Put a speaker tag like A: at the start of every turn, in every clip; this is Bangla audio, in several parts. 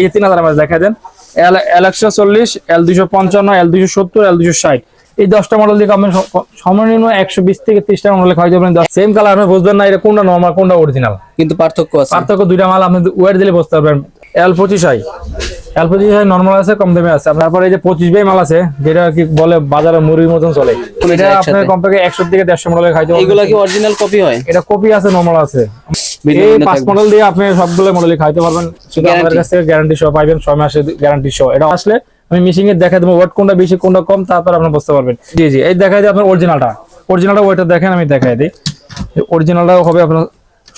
A: এই তিন হাজার এমএস দেখা দেন। এল এল একশো চল্লিশ এল দুশো পঞ্চান্ন এল দুশো সত্তর এল দুশো ষাট। এই দশটা মডেল দিয়ে আপনি সর্বনিম্ন একশো বিশ থেকে ত্রিশটা মডেল খাওয়াই যাবেন সেম কালার আপনি বুঝবেন না এটা কোনটা নর্মাল কোনটা অরিজিনাল
B: কিন্তু পার্থক্য আছে।
A: পার্থক্য দুইটা মাল আপনি ওয়েট দিলে বুঝতে পারবেন। এল পঁচিশ আই। এল পঁচিশ আই নর্মাল আছে কম দামে আছে। তারপরে এই যে পঁচিশ বাই মাল আছে যেটা কি বলে বাজারে মুড়ির মতন চলে। এটা? আপনার কমপক্ষে একশো থেকে দেড়শো খাইতে।
B: কি অরিজিনাল কপি হয়?
A: এটা কপি আছে নর্মাল আছে। এই পাঁচ মডেল দিয়ে আপনি সবগুলো মডেলই খাইতে পারবেন। শুধু আমাদের? কাছ থেকে গ্যারান্টি সহ পাইবেন ছয় মাসের গ্যারান্টি সহ। এটা আসলে আমি মিশিং এর দেখা দেবো ওয়েট কোনটা বেশি কোনটা কম তারপর আপনি বুঝতে পারবেন। জি জি এই দেখাই দিই আপনার অরিজিনালটা অরিজিনালটা ওয়েটটা দেখেন আমি দেখাই দিই। অরিজিনালটাও হবে আপনার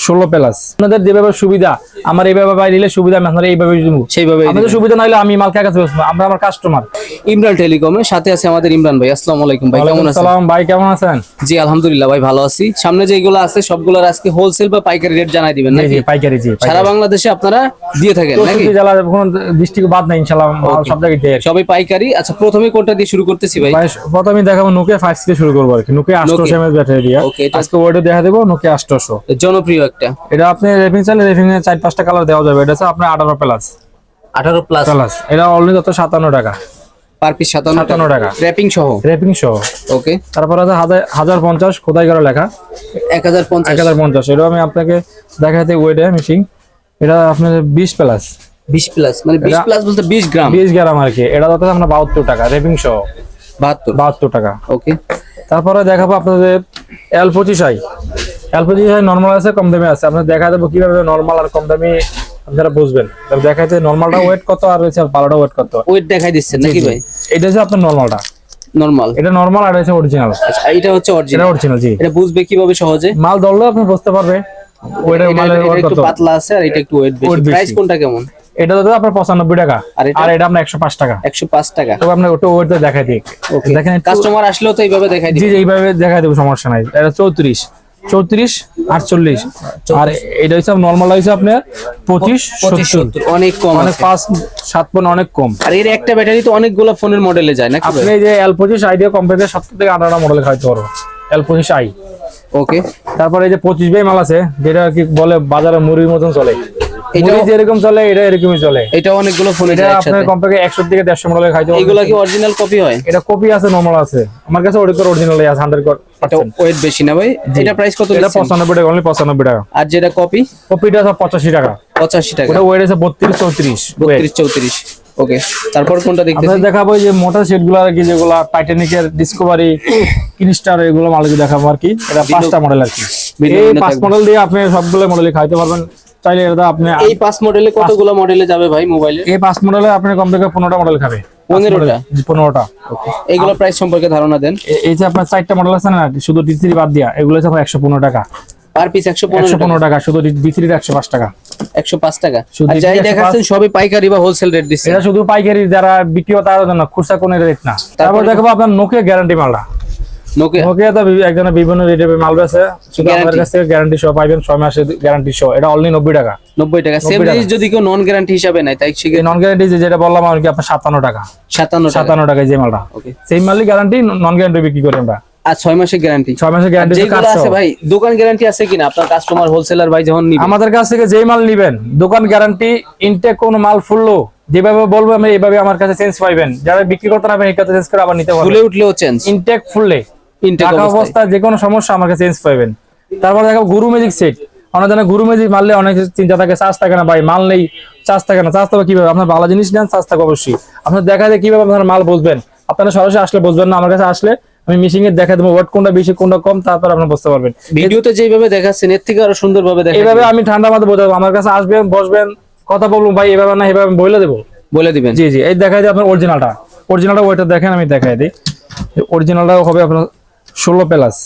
A: ষোলো প্লাস। আপনাদের যেভাবে সুবিধা আমার এইভাবে বাই নিলে সুবিধা আমি আপনার এইভাবে দিব।
B: সেইভাবে
A: আপনাদের সুবিধা নাইলে আমি মাল কাছে বসবো আমরা আমার কাস্টমার
B: ইমরান টেলিকমের সাথে আছে আমাদের ইমরান ভাই। আসসালামু আলাইকুম ভাই কেমন আছেন?
A: সালাম ভাই কেমন আছেন?
B: জি আলহামদুলিল্লাহ ভাই ভালো আছি। সামনে যেগুলো আছে সবগুলোর আজকে হোলসেল বা পাইকারি রেট জানাই দিবেন নাকি?
A: পাইকারি জি
B: সারা বাংলাদেশে আপনারা দিয়ে থাকেন নাকি?
A: জেলা কোনো ডিস্ট্রিক্ট বাদ নাই ইনশাল্লাহ মাল সব জায়গায় দিয়ে
B: সবাই পাইকারি। আচ্ছা প্রথমে কোনটা দিয়ে শুরু করতেছি ভাই?
A: প্রথমে দেখাবো নোকিয়া ফাইভ থেকে শুরু করব আর কি। নোকিয়া আটশোশো এমএস ব্যাটারি দিয়ে। আজকে ওইটা দেখা দেবো নোকিয়া আটশোশো।
B: জনপ্রিয় একটা।
A: এটা আপনি রেফিং চাইলে রেফিং এর চার পাঁচটা কালার দেওয়া যাবে। এটা হচ্ছে আপনার আঠারো প্লাস
B: আঠারো প্লাস
A: প্লাস এটা অলরেডি যত সাতান্ন টাকা।
B: পার পিস সাতান্ন
A: সাতান্ন টাকা।
B: র্যাপিং সহ?
A: র্যাপিং সহ।
B: ওকে
A: তারপর আছে হাজার পঞ্চাশ খোদাই করা লেখা।
B: এক হাজার পঞ্চাশ।
A: এক হাজার পঞ্চাশ। এটা আমি আপনাকে দেখাতে ওয়েটে মিশিং এটা আপনার বিশ প্লাস
B: 20 প্লাস মানে
A: 20
B: প্লাস বলতে 20 গ্রাম।
A: 20 গ্রাম আর কি। এটা দাদা আমরা 72 টাকা। রেভিং সহ।
B: 72
A: 72 টাকা।
B: ওকে
A: তারপরে দেখাবো আপনাদের L25i এলপিজি নর্মাল আছে কম দামে আছে। আপনার দেখা দেবো কীভাবে নর্মাল আর কম দামে আপনারা বুঝবেন। দেখা যাচ্ছে নর্মালটা ওয়েট কত আর রয়েছে পালাটা ওয়েট কত?
B: ওয়েট দেখাই দিচ্ছেন নাকি ভাই?
A: এটা হচ্ছে আপনার নর্মালটা এটা আর অরিজিনাল
B: আচ্ছা এটা হচ্ছে অরিজিনাল
A: এটা
B: অরিজিনাল
A: জি।
B: এটা বুঝবে কীভাবে সহজে?
A: মাল ধরলে আপনি বুঝতে পারবে। ওয়েট
B: মাল
A: একটু
B: পাতলা আছে আর এটা একটু ওয়েট বেশি। প্রাইস কোনটা কেমন?
A: এটা দাদা আপনার 95 টাকা।
B: আর এটা?
A: আপনার 105 টাকা।
B: 105 টাকা।
A: তবে আপনি ওটা ওয়েট দেখাই দিই। দেখেন
B: কাস্টমার আসলেও তো এইভাবে
A: দেখায়
B: দিই
A: জি এইভাবে দেখাই দেব সমস্যা নাই। এটা 34 চৌত্রিশ আটচল্লিশ। আর এটা হচ্ছে নর্মাল হচ্ছে আপনার পঁচিশ সত্তর।
B: অনেক কম
A: অনেক পাঁচ সাত ফোন অনেক কম।
B: আর এর একটা ব্যাটারি তো অনেকগুলো ফোনের মডেলে যায় না
A: আপনি যে এল পঁচিশ আই দিয়ে কম্পিউটার সত্তর থেকে আঠারোটা মডেল খাইতে পারব। এল পঁচিশ আই
B: ওকে
A: তারপরে এই যে পঁচিশ বাই মাল আছে যেটা কি বলে বাজারে মুড়ির মতন চলে। মুড়ি যেরকম চলে এটা এরকমই চলে।
B: এটা অনেকগুলো ফোনে
A: এটা আপনার কমপক্ষে একশো থেকে দেড়শো মডেল খাইতে
B: এইগুলা কি অরিজিনাল কপি হয়?
A: এটা কপি আছে নর্মাল আছে। আমার কাছে ওটা অরিজিনাল আছে
B: এটা ওয়েট বেশি না ভাই। এটা প্রাইস কত
A: এটা
B: দিচ্ছেন?
A: পঁচানব্বই টাকা অনলি পঁচানব্বই টাকা।
B: আর যেটা কপি
A: কপিটা সব পঁচাশি টাকা।
B: পঁচাশি টাকা।
A: ওটা ওয়েট আছে বত্রিশ চৌত্রিশ।
B: বত্রিশ চৌত্রিশ। ওকে তারপর কোনটা
A: আপনাদের দেখাবো যে মোটর সেটগুলো আর কি যেগুলো টাইটানিকের ডিসকভারি কিনস্টার এগুলো মালিক দেখাবো আর কি। এটা পাঁচটা মডেল আর কি। এই পাঁচ মডেল দিয়ে আপনি সবগুলো মডেলে খাইতে পারবেন। চাইলে এটা আপনি
B: এই পাঁচ মডেলে কতগুলো মডেলে যাবে ভাই মোবাইলে
A: এই পাঁচ মডেলে আপনি কমপক্ষে পনেরোটা মডেল খাবে।
B: পনেরোটা?
A: জি, পনেরোটা।
B: এইগুলো প্রাইস সম্পর্কে ধারণা দেন।
A: এই যে আপনার চারটা মডেল আছে না শুধু ডি থ্রি বাদ দিয়া এগুলো হচ্ছে একশো পনেরো টাকা।
B: পার পিস একশো পনেরো
A: টাকা। শুধু ডি থ্রির একশো পাঁচ টাকা।
B: একশো পাঁচ টাকা। যাই দেখাচ্ছেন সবই পাইকারি বা হোলসেল রেট দিচ্ছে।
A: এটা শুধু পাইকারি যারা বিক্রি হয় তার জন্য খুচরা কোনো রেট না। তারপর দেখাবো আপনার নোকিয়া গ্যারান্টি মালটা।
B: নোকিয়া?
A: তো একজনের বিভিন্ন মাল বেছে শুধু আমাদের কাছ থেকে গ্যারান্টি সহ পাইবেন ছয় মাসের গ্যারান্টি সহ। এটা অনলি নব্বই টাকা।
B: নব্বই টাকা। সেম জিনিস যদি কেউ নন গ্যারান্টি হিসাবে তাই সেক্ষেত্রে
A: নন গ্যারান্টি যেটা বললাম আর কি আপনার সাতান্ন টাকা।
B: সাতান্ন টাকা।
A: সাতান্ন টাকায় যে মালটা।
B: ওকে
A: মালই গ্যারান্টি নন গ্যারান্টি বিক্রি করি আমরা।
B: আর মাসের গ্যারান্টি
A: মাসের গ্যারান্টি
B: আছে ভাই দোকান গ্যারান্টি আছে কিনা? আপনার কাস্টমার হোলসেলার ভাই যখন নিবে।
A: আমাদের কাছ থেকে যেই মাল নিবেন দোকান গ্যারান্টি ইনটেক কোন মাল ফুললো যেভাবে বলব আমি এইভাবে আমার কাছে চেঞ্জ পাইবেন। যারা বিক্রি করতে পারবেন এই কাছে চেঞ্জ করে আবার নিতে পারবেন।
B: ভুলে উঠলেও চেঞ্জ
A: ইনটেক ফুললে। টাকা অবস্থা যে কোনো সমস্যা আমার কাছে চেঞ্জ পাইবেন তারপর দেখো গুরু ম্যাজিক সেট আমরা জানি গুরু ম্যাজিক মারলে অনেক চিন্তা থাকে চার্জ থাকে না ভাই মাল নেই চার্জ থাকে না। চার্জ থাকবে কীভাবে? আপনার ভালো জিনিস নেন চার্জ থাকবে অবশ্যই। আপনার দেখা যায় কীভাবে আপনার মাল বুঝবেন আপনারা সরাসরি আসলে বুঝবেন না আমার কাছে আসলে আমি মিশিং এর দেখা দেবো ওয়েট কোনটা বেশি কোনটা কম তারপর আপনি বুঝতে পারবেন।
B: ভিডিওতে যেভাবে দেখাচ্ছেন এর থেকে আরও সুন্দর ভাবে দেখা
A: এইভাবে আমি ঠান্ডা মাথা বোঝাবো আমার কাছে আসবেন বসবেন কথা বলব ভাই এভাবে না এভাবে আমি বলে দেবো।
B: বলে দিবেন।
A: জি জি এই দেখাই দিই আপনার অরিজিনালটা অরিজিনালটা ওইটা দেখেন আমি দেখাই দিই। অরিজিনালটা হবে আপনার ষোলো প্লাস।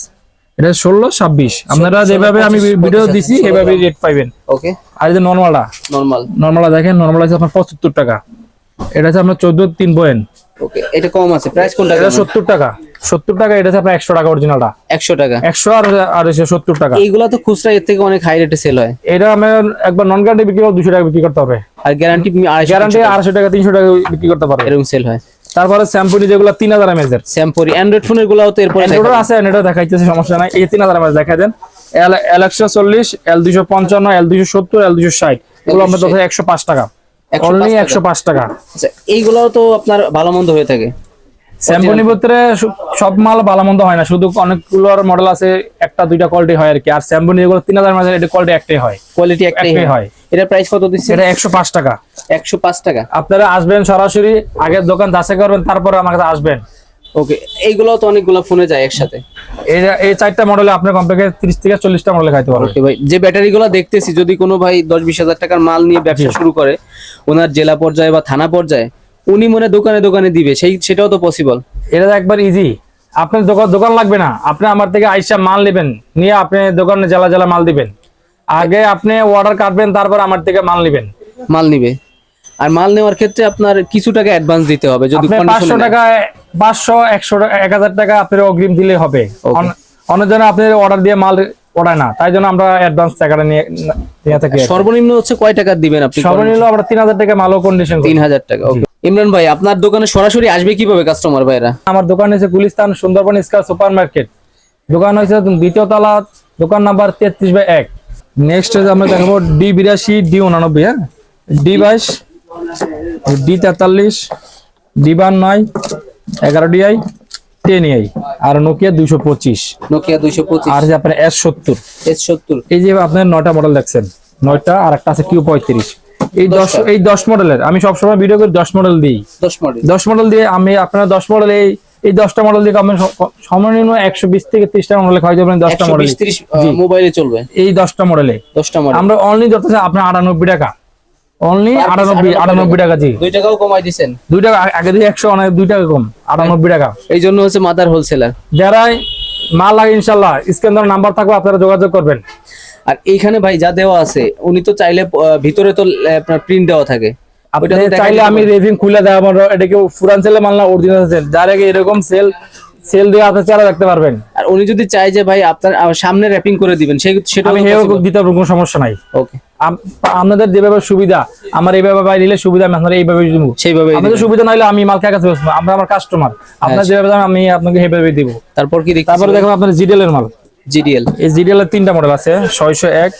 A: এটা ষোলো ছাব্বিশ। আপনারা যেভাবে আমি ভিডিও দিছি এভাবে রেট পাইবেন।
B: ওকে
A: আর এই যে নর্মালটা
B: নরমাল
A: নর্মালটা দেখেন নর্মাল আছে আপনার পঁচাত্তর টাকা। এটা আছে আপনার চোদ্দ তিন পয়েন্ট
B: ওকে এটা কম আছে। প্রাইস কোনটা
A: এটা সত্তর টাকা। সত্তর টাকা এটা আছে আপনার একশো টাকা অরিজিনালটা
B: একশো টাকা।
A: একশো আর আর হচ্ছে সত্তর টাকা।
B: এইগুলা তো খুচরা এর থেকে অনেক হাই রেটে সেল হয়।
A: এটা আমি একবার নন গ্যারান্টি বিক্রি করলে দুশো টাকা বিক্রি করতে হবে।
B: আর গ্যারান্টি
A: গ্যারান্টি
B: গ্যারান্টি
A: আড়াইশো টাকা তিনশো টাকা বিক্রি করতে পারবে।
B: এরকম সেল হয়।
A: তারপরে স্যাম্পুরি যেগুলো তিন হাজার এমএস এর।
B: স্যাম্পুরি অ্যান্ড্রয়েড ফোনেরগুলো তো এরপরে
A: অ্যান্ড্রয়েড আছে অ্যান্ড্রয়েড দেখাইতেছে সমস্যা নাই। এই তিন হাজার এমএস দেখা দেন। এল এল একশো চল্লিশ এল দুইশো পঞ্চান্ন এল দুইশো সত্তর এল দুইশো ষাট। এগুলো আমরা একশো পাঁচ টাকা। অনলি একশো পাঁচ টাকা।
B: এইগুলো তো আপনার ভালো মন্দ হয়ে থাকে।
A: স্যাম্পনির ভিতরে সব মাল ভালো মন্দ হয় না। শুধু অনেকগুলোর মডেল আছে একটা দুইটা কোয়ালিটি হয় আর কি। আর স্যাম্পনি যেগুলো তিন হাজার মাঝে এটা কোয়ালিটি একটাই হয়।
B: কোয়ালিটি একটাই হয়। এটা প্রাইস কত দিচ্ছে
A: সেটা একশো পাঁচ টাকা।
B: একশো পাঁচ টাকা।
A: আপনারা আসবেন সরাসরি আগের দোকান যাচাই করবেন তারপরে আমার কাছে আসবেন।
B: ওকে এইগুলো তো অনেকগুলো ফোনে যায় একসাথে।
A: এই এই চারটা মডেলে আপনার কমপ্লিটে তিরিশ থেকে চল্লিশটা মডেল খাইতে পারবেন।
B: ওকে ভাই যে ব্যাটারিগুলো দেখতেছি যদি কোনো ভাই দশ বিশ হাজার টাকার মাল নিয়ে ব্যবসা শুরু করে ওনার জেলা পর্যায়ে বা থানা পর্যায়ে উনি মনে দোকানে দোকানে দিবে সেই সেটাও তো পসিবল
A: এটা তো একবার ইজি আপনার দোকান দোকান লাগবে না। আপনি আমার থেকে আইসা মাল নেবেন নিয়ে আপনি দোকানে জ্বালা জ্বালা মাল দিবেন। আগে আপনি অর্ডার কাটবেন তারপর আমার থেকে মাল নেবেন।
B: মাল নিবে। আর মাল নেওয়ার ক্ষেত্রে আপনার কিছু টাকা অ্যাডভান্স দিতে হবে যদি
A: পাঁচশো। টাকায় পাঁচশো একশো টাকা এক হাজার টাকা আপনার অগ্রিম দিলে হবে।
B: Okay.
A: অন- অনেক জন আপনি অর্ডার দিয়ে মাল ওড়ায় না। তাই জন্য আমরা অ্যাডভান্স টাকাটা নিয়ে নিয়ে থাকি
B: সর্বনিম্ন হচ্ছে কয় টাকা দিবেন আপনি?
A: সর্বনিম্ন আমরা তিন হাজার টাকা মালও কন্ডিশন
B: তিন হাজার টাকা ওকে ইমরান ভাই আপনার দোকানে সরাসরি আসবে কীভাবে কাস্টমার ভাইরা?
A: আমার দোকান হচ্ছে Gulistan Sundarban square super market দোকান হয়েছে দ্বিতীয় তলা দোকান নাম্বার তেত্রিশ বাই এক। নেক্সট আমরা দেখাবো ডি বিরাশি ডি উনানব্বই হ্যাঁ? ডি বাইশ ডি তেতাল্লিশ ডি বান নয় এগারো D DI ten I R Nokia দুইশো পঁচিশ।
B: নোকিয়া দুইশো পঁচিশ।
A: আর আপনার এস সত্তর।
B: এস সত্তর।
A: এই যে আপনার নয়টা মডেল দেখছেন নয়টা আর একটা আছে কিউ পঁয়ত্রিশ। এই দশ এই দশ মডেলের। আমি সবসময় ভিডিও করে দশ মডেল দিই।
B: দশ মডেল
A: দশ মডেল দিয়ে আমি আপনার দশ মডেল এই এই দশটা মডেল দিয়ে আপনি সর্বনিম্ন একশো বিশ থেকে ত্রিশটা মডেল খাওয়াই যাবেন দশটা মডেল
B: মোবাইলে চলবে।
A: এই দশটা মডেলে
B: দশটা মডেল
A: আমরা অনলি ধরতেছি আপনার আটানব্বই টাকা। অনলি আটানব্বই আটানব্বই টাকা। জি।
B: দুই টাকাও কমাই দিছেন।
A: দুই টাকা আগে দিয়ে একশো অনেক দুই টাকা কম। আটানব্বই টাকা।
B: এই জন্য হচ্ছে মাদার হোলসেলার
A: যারাই মাল লাগে ইনশাল্লাহ স্ক্যান নাম্বার থাকবে আপনারা যোগাযোগ করবেন।
B: আর এইখানে ভাই যা দেওয়া আছে উনি তো চাইলে ভিতরে তো আপনার প্রিন্ট দেওয়া থাকে।
A: চাইলে আমি রেভিং খুলে দেওয়া ফুরান সেলে মাল না অরিজিনাল সেল যার আগে এরকম সেল সেল দিয়ে আপনি চালা রাখতে পারবেন।
B: আর উনি যদি চায় যে ভাই আপনার সামনে র্যাপিং করে দিবেন সেই সেটা
A: আমি হেও দিতে পারব কোনো সমস্যা নাই।
B: ওকে
A: আপনাদের যেভাবে সুবিধা আমার এইভাবে বাই দিলে সুবিধা আমি আপনার এইভাবে দিব।
B: সেইভাবে
A: আপনাদের সুবিধা নাইলে আমি মাল কাছে বসবো আমরা আমার কাস্টমার আপনার যেভাবে আমি আপনাকে সেইভাবে দিব।
B: তারপর কি দেখি
A: তারপরে দেখো আপনার জিডিএল এর মাল।
B: জিডিএল
A: এই জিডিএল এর তিনটা মডেল আছে ছয়শো এক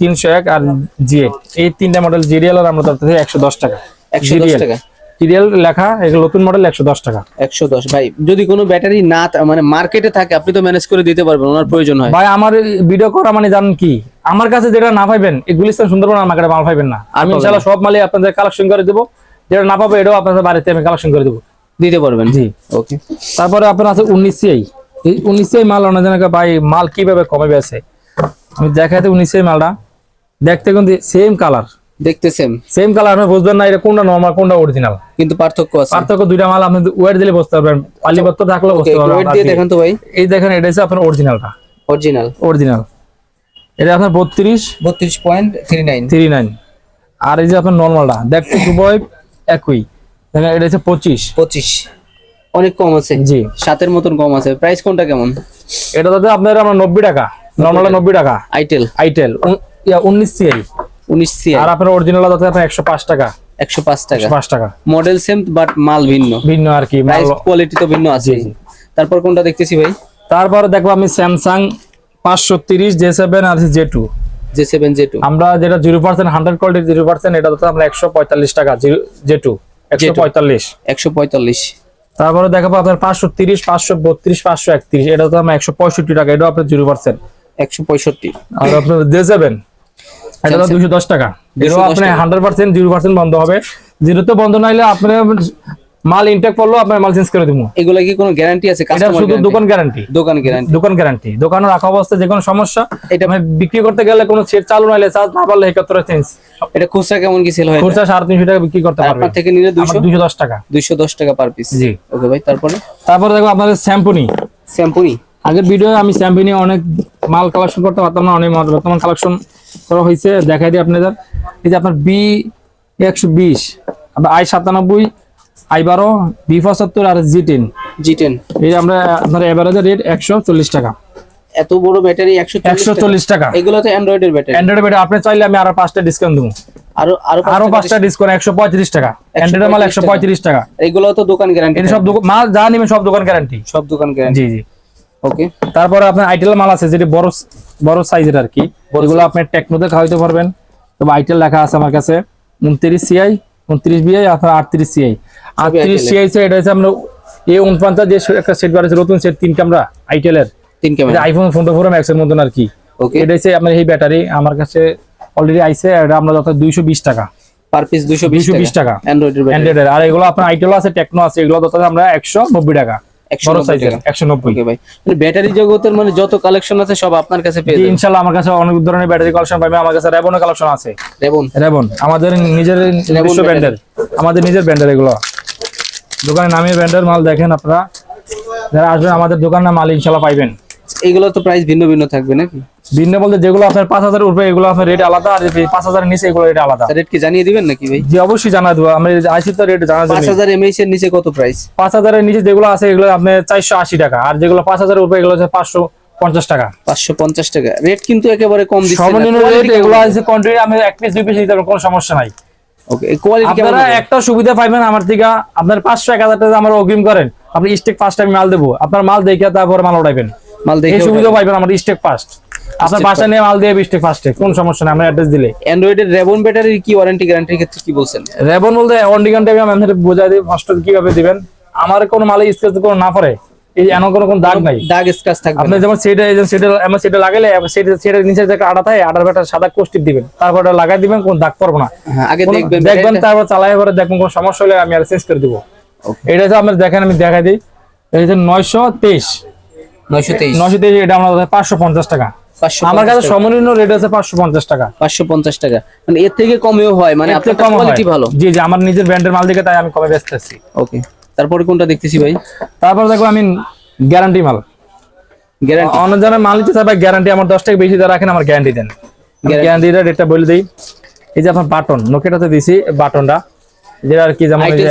A: তিনশো এক আর জি এই তিনটা মডেল জিডিএল এর আমরা একশো দশ টাকা।
B: একশো দশ টাকা।
A: জিডিএল লেখা এগুলো নতুন মডেল একশো দশ টাকা।
B: একশো দশ। ভাই যদি কোনো ব্যাটারি না মানে মার্কেটে থাকে আপনি তো ম্যানেজ করে দিতে পারবেন ওনার প্রয়োজন হয়।
A: ভাই আমার ভিডিও করা মানে জানেন কি? আমার কাছে যেটা না পাইবেন এই গুলিস্তান সুন্দরবন আমার কাছে মাল পাইবেন না। আমি ইনশাল্লাহ সব মালই আপনাদের কালেকশন করে দেবো। যেটা না পাবো এটাও আপনাদের বাড়িতে আমি কালেকশন করে দেবো।
B: দিতে পারবেন।
A: জি।
B: ওকে
A: তারপরে আপনার আছে উনিশ সিআই উনিশ মাল অনেক ভাই মাল কীভাবে কমে আছে? আমি দেখাতে উনিশ মালটা। দেখতে কিন্তু সেম কালার
B: দেখতে সেম
A: সেম কালার আপনি বুঝবেন না এটা কোনটা নর্মাল কোনটা অরিজিনাল
B: কিন্তু পার্থক্য আছে।
A: পার্থক্য দুইটা মাল আপনি ওয়েট দিলে বুঝতে পারবেন। পালিপত্র থাকলে বুঝতে পারবেন
B: ওয়েট দিয়ে। দেখান তো ভাই।
A: এই দেখেন এটা হচ্ছে আপনার অরিজিনালটা
B: অরিজিনাল
A: অরিজিনাল এটা আপনার বত্রিশ
B: বত্রিশ point three nine
A: three nine আর এই যে আপনার নর্মালটা দেখতে খুবই একই। দেখেন এটা হচ্ছে পঁচিশ।
B: পঁচিশ। অনেক কম আছে।
A: জি।
B: সাতের মতন কম আছে। প্রাইস কোনটা কেমন?
A: এটা তাতে আপনার আমরা নব্বই টাকা। নর্মালটা নব্বই টাকা।
B: আইটেল
A: আইটেল উনিশ সিআই
B: উনিশ সি
A: আর আপনার অরিজিনাল তাতে আপনার একশো পাঁচ টাকা।
B: একশো পাঁচ টাকা।
A: পাঁচ টাকা।
B: মডেল সেম বাট মাল ভিন্ন।
A: ভিন্ন আর কি
B: কোয়ালিটি তো ভিন্ন আছে। তারপর কোনটা দেখতেছি ভাই?
A: তারপরে দেখব আমি স্যামসাং পাঁচশো তিরিশ জে সেভেন আর J two
B: J seven J two
A: আমরা যেটা zero percent hundred quality zero percent এটা তো আমরা একশো পঁয়তাল্লিশ টাকা জে টু একশো পঁয়তাল্লিশ।
B: একশো পঁয়তাল্লিশ।
A: তারপরে দেখাবো আপনার পাঁচশো তিরিশ পাঁচশো বত্রিশ পাঁচশো একত্রিশ। এটা তো আমার একশো পঁয়ষট্টি টাকা এটা আপনার জিরো পার্সেন্ট।
B: একশো পঁয়ষট্টি।
A: আর আপনার দিয়ে যাবেন? এটা দুশো দশ টাকা।
B: জিরো
A: আপনার হান্ড্রেড পার্সেন্ট জিরো পার্সেন্ট বন্ধ হবে। জিরো তো বন্ধ না হলে আপনার মাল ইনটেক করলেও আপনার মাল চেঞ্জ করে দেবো
B: এগুলা কি কোনো গ্যারান্টি আছে?
A: এটা শুধু দোকান গ্যারান্টি
B: দোকান গ্যারান্টি
A: দোকান গ্যারান্টি দোকানে রাখা অবস্থায় যে কোনো সমস্যা
B: এটা-
A: মানে বিক্রি করতে গেলে কোনো সেট চালু নাইলে চার্জ না পারলে একাত্তর চেঞ্জ
B: এটা খুচরা কেমন কি সেল হয়?
A: খুচরা সাড়ে তিনশো টাকা বিক্রি করতে পারবে।
B: আপনার থেকে নিলে দুইশো?
A: দুইশো দশ টাকা।
B: দুইশো দশ টাকা পার পিস
A: জি।
B: ওকে ভাই তারপরে?
A: তারপরে দেখো আপনাদের শ্যাম্পুনি।
B: শ্যাম্পুনি?
A: আগের ভিডিও আমি শ্যাম্পু নিয়ে অনেক মাল কালেকশন করতে পারতাম না অনেক মাল বর্তমান কালেকশন করা হয়েছে দেখাই দিই আপনাদের। এই যে আপনার বি একশো বিশ আই সাতানব্বই আই বারো বি পঁচাত্তর আর জি টেন।
B: জি টেন।
A: এই আমরা আপনার এভারেজের রেট একশো চল্লিশ টাকা।
B: এত বড় ব্যাটারি একশো
A: চল্লিশ টাকা।
B: এগুলো তো অ্যান্ড্রয়েডের ব্যাটারি
A: অ্যান্ড্রয়েড বেটা আপনি চাইলে আমি আরও পাঁচটা ডিসকাউন্ট দেবো।
B: আরও আরও
A: আরও পাঁচটা ডিসকাউন্ট একশো পঁয়ত্রিশ টাকা। অ্যান্ড্রয়েড মাল একশো পঁয়ত্রিশ টাকা।
B: এগুলো তো দোকান গ্যারান্টি
A: সব দোকান মাল যা নেবেন সব দোকান গ্যারান্টি
B: সব দোকান গ্যারান্টি
A: জি জি।
B: ওকে
A: তারপরে আপনার আইটেল মাল আছে যেটি বড় বড় সাইজের আর কি। এগুলো আপনি টেকনোতে খাওয়াইতে পারবেন। তবে আইটেল লেখা আছে আমার কাছে। উনত্রিশ সিআই উনত্রিশ বিআই আপনার আটত্রিশ সিআই সিআই আমরা উনপঞ্চাশ যে একটা সেট নতুন সেট তিন ক্যামেরা আইটেলের।
B: তিন ক্যামেরা।
A: আইফোন ফোনটা ফোর ম্যাক্সের মতন আর কি।
B: ওকে
A: এটা হচ্ছে আপনার এই ব্যাটারি আমার কাছে অলরেডি আইছে এটা আমরা যত দুইশো বিশ টাকা।
B: পার পিস
A: টাকা।
B: অ্যান্ড্রয়েডের
A: অ্যান্ড্রয়েডের আর এগুলো আপনার আইটেল আছে টেকনো আছে এগুলো আমরা টাকা।
B: ওকে ভাই। মানে ব্যাটারি জগতের মানে যত কালেকশন আছে সব আপনার কাছে পেয়ে যাবেন।
A: ইনশাল্লাহ আমার কাছে অনেক ধরনের ব্যাটারি কালেকশন আমার কাছে রেবনের কালেকশন আছে।
B: রেবন
A: রেবন আমাদের নিজের নিজস্ব ব্র্যান্ডের আমাদের নিজের ব্র্যান্ডের এগুলো। দোকানে নামিয়ে ব্র্যান্ডের মাল দেখেন আপনারা। যারা আসবেন আমাদের দোকানের মাল ইনশাল্লাহ পাইবেন।
B: এইগুলো তো প্রাইস ভিন্ন ভিন্ন থাকবে নাকি?
A: ভিন্ন বলতে যেগুলো আপনার পাঁচ হাজার উপরে এগুলো আপনার রেট আলাদা আর পাঁচ হাজারের নিচে এগুলো রেট আলাদা।
B: রেট কি জানিয়ে দিবেন নাকি ভাই?
A: জি অবশ্যই জানা দেবো। আমি আইসি তো রেট জানা
B: পাঁচ হাজার এমএইচ এর নিচে কত প্রাইস
A: পাঁচ হাজারের নিচে যেগুলো আছে এগুলো আপনার চারশো আশি টাকা। আর যেগুলো পাঁচ হাজারের উপরে এগুলো হচ্ছে পাঁচশো পঞ্চাশ টাকা।
B: পাঁচশো পঞ্চাশ টাকা। রেট কিন্তু একেবারে কম দিচ্ছে
A: সর্বনিম্ন রেট এগুলো আছে কন্টিনিউ আমি এক পিস দুই পিস পারব, কোনো সমস্যা নাই।
B: ওকে কোয়ালিটি
A: আপনারা একটা সুবিধা পাইবেন আমার থেকে আপনার টাকা আমার অগ্রিম করেন। আপনি স্টেক ফার্স্ট আমি মাল দেবো। আপনার মাল দেখে তারপর মাল উঠাইবেন।
B: মাল
A: এই
B: দেখে
A: সুবিধা পাইবেন আমার স্টেক ফার্স্ট আপনার বাসা নিয়ে মাল দিয়ে স্টেক ফার্স্টে কোন সমস্যা নেই আমরা অ্যাড্রেস দিলে।
B: অ্যান্ড্রয়েডের রেবন ব্যাটারির কি ওয়ারেন্টি গ্যারান্টির ক্ষেত্রে কি বলছেন?
A: রেবন বলতে অন্ডিগান টাইপে আমি আপনাদের বোঝাই দিই ফার্স্ট কীভাবে দিবেন? আমার কোনো মালে কোনো না পড়ে। এই এমন কোনো দাগ নাই।
B: দাগ স্ক্র্যাচ থাকবে
A: আপনি যেমন সেটা সেটা আমার সেটা লাগালে সেটা নিচে যে একটা আটা থাকে আটার ব্যাটার সাদা কোষ্টিপ দিবেন। তারপর ওটা লাগাই দিবেন কোন দাগ পড়ব না।
B: হ্যাঁ, আগে দেখবেন
A: দেখবেন তারপর চালাই পরে দেখবেন কোনো সমস্যা হলে আমি আর চেঞ্জ করে দিব। এটা হচ্ছে আপনার দেখেন আমি দেখাই দিই। এটা হচ্ছে নয়শো তেইশ।
B: 923
A: নয়শো তেইশ এটা আমার পাঁচশো পঞ্চাশ টাকা। আমার কাছে। সর্বনিম্ন রেট আছে টাকা।
B: 550 টাকা। মানে এর থেকে কমেও হয় মানে আপনার। কোয়ালিটি ভালো।
A: জি জি আমার নিজের ব্র্যান্ডের মাল দিকে তাই আমি কমে ব্যস্ত আছি
B: ওকে তারপরে কোনটা দেখতেছি ভাই?
A: তারপর দেখো আমি গ্যারান্টি মাল।
B: গ্যারান্টি
A: অন্য জনের মাল নিতে চাই গ্যারান্টি আমার দশ টাকা বেশি দিয়ে রাখেন আমার গ্যারান্টি দেন। গ্যারান্টিটা রেটটা বলে দিই। এই যে আপনার বাটন নোকিয়াটাতে দিছি বাটনটা যেটা আর কি যেমন যে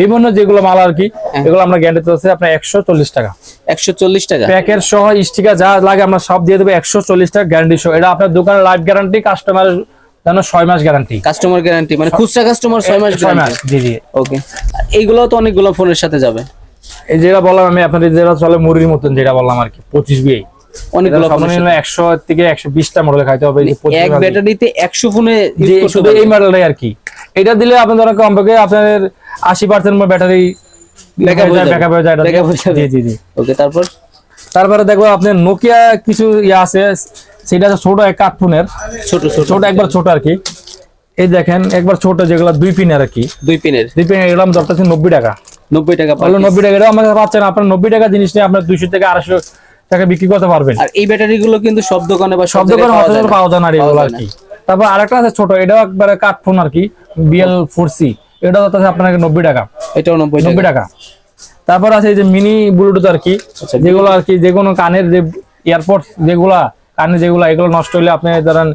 B: বিভিন্ন
A: যেগুলো মাল আর কি
B: হ্যাঁ।
A: এগুলো আমরা গ্যারান্টি আছে আপনার একশো চল্লিশ টাকা।
B: 140 টাকা?
A: প্যাকের সহ স্টিকার যা লাগে আমরা সব দিয়ে দেবো একশো চল্লিশ টাকা গ্যারান্টি সহ। এটা আপনার দোকানের লাইফ গ্যারান্টি কাস্টমারের জন্য ছয় মাস গ্যারান্টি
B: কাস্টমার গ্যারান্টি মানে খুচরা কাস্টমার 6 মাস
A: ছয় মাস জি জি।
B: ওকে এইগুলো তো অনেকগুলো ফোনের সাথে যাবে।
A: এই যেটা বললাম আমি আপনাদের যেটা চলে মতন যেটা বললাম আর কি পঁচিশ বিয়ে
B: অনেকগুলো
A: থেকে মডেল খাইতে হবে এই যে 25
B: এক ব্যাটারিতে 100 ফোনে
A: যে শুধু এই মডেলটাই আর কি। এটা দিলে কমপক্ষে ব্যাটারি
B: Backup হয়ে যাবে।
A: ব্যাকআপ হয়ে যায় এটা
B: Backup হয়ে যাবে।
A: জি জি জি।
B: ওকে তারপর?
A: তারপরে দেখো আপনার নোকিয়া কিছু ইয়ে আছে সেটা হচ্ছে ছোট এক কাঠ ফোনের
B: ছোট। ছোট
A: একবার ছোট আর কি। এই দেখেন একবার ছোট যেগুলো দুই পিনের আর কি।
B: দুই পিনের।
A: দুই পিনের এগুলো দরটা হচ্ছে নব্বই টাকা।
B: 90 টাকা piece।
A: নব্বই টাকা এটাও আমাকে পাচ্ছেন আপনার নব্বই টাকা জিনিস নিয়ে আপনার দুইশো থেকে আড়াইশো টাকা বিক্রি করতে পারবেন।
B: আর এই ব্যাটারি গুলো কিন্তু সব দোকানে বা
A: সব দোকানে হসপিটাল পাওয়া যায় না। আর এগুলো আর কি। তারপর আরেকটা আছে ছোট এটাও একবারে কাঠ ফোন আর কি বিএল ফোর সি। এটা হচ্ছে আপনাকে নব্বই টাকা।
B: এটাও 90 টাকা।
A: নব্বই টাকা। তারপর আছে এই যে মিনি ব্লুটুথ আর কি
B: আচ্ছা,
A: যেগুলো আর কি যে কোনো কানের যে এয়ারপোর্ট যেগুলা কানে যেগুলো এগুলো নষ্ট হলে আপনি ধরেন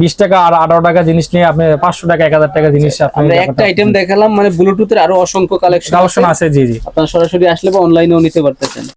A: বিশ টাকা আর আঠারো টাকা জিনিস নিয়ে আপনি পাঁচশো টাকা এক হাজার টাকা জিনিস আপনি
B: একটা আইটেম দেখালাম মানে ব্লুটুথের আরও অসংখ্য কালেকশন
A: কালেকশন আছে। জি জি।
B: আপনার সরাসরি আসলে বা অনলাইনেও নিতে পারতেছেন।